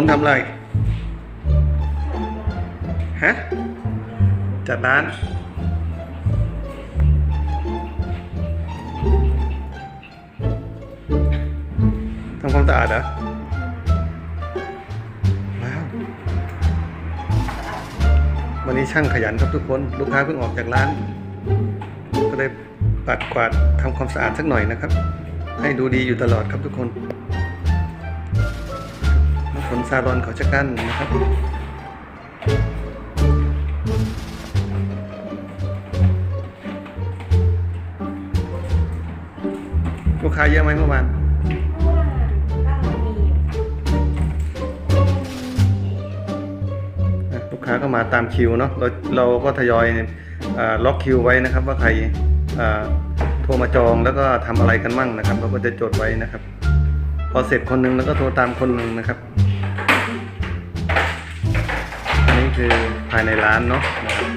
นทำอะไร ฮะ จัดร้าน ทำความสะอาดเหรอ ว้าว วันนี้ช่างขยันครับทุกคน ลูกค้าเพิ่งออกจากร้าน ก็เลยปัดกวาดทำความสะอาดสักหน่อยนะครับ ให้ดูดีอยู่ตลอดครับทุกคน น้ำฝนซาลอนเขาจะกันนะครับลูกค้าเยอะไหมเมื่อวานลูกค้าก็มาตามคิวเนาะเราเราก็ทยอยอล็อกคิวไว้นะครับ ว่าใครโทรมาจองแล้วก็ทำอะไรกันมั่งนะครับ เราก็จะจดไว้นะครับ พอเสร็จคนหนึงแล้วก็โทรตามคนหนึ่งนะครับ คือภายในร้านเนาะนะครับ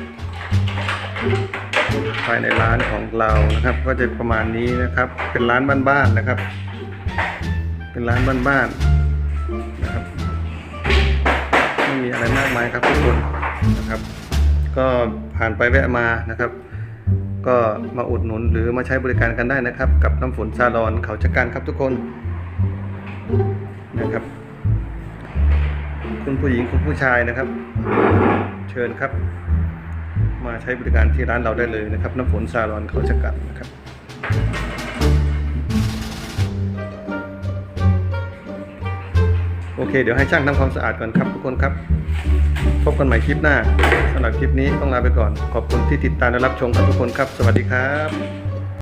ภายในร้านของเรานะครับ ก็จะประมาณนี้นะครับ เป็นร้านบ้านๆนะครับ เป็นร้านบ้านๆนะครับไม่มีอะไรมากมายครับทุกคนนะครับ ก็ผ่านไปแวะมานะครับ ก็มาอุดหนุนหรือมาใช้บริการกันได้นะครับ กับน้ำฝนซาลอนเขาจักการครับทุกคนนะครับ คุณผู้หญิงคุณผู้ชายนะครับ เชิญครับ มาใช้บริการที่ร้านเราได้เลยนะครับ น้ำฝนซาลอนเขาจักกันนะครับโอเค เดี๋ยวให้ช่างทำความสะอาดก่อนครับทุกคนครับ พบกันใหม่คลิปหน้าสำหรับคลิปนี้ต้องลาไปก่อน ขอบคุณที่ติดตามและรับชมครับทุกคนครับ สวัสดีครับ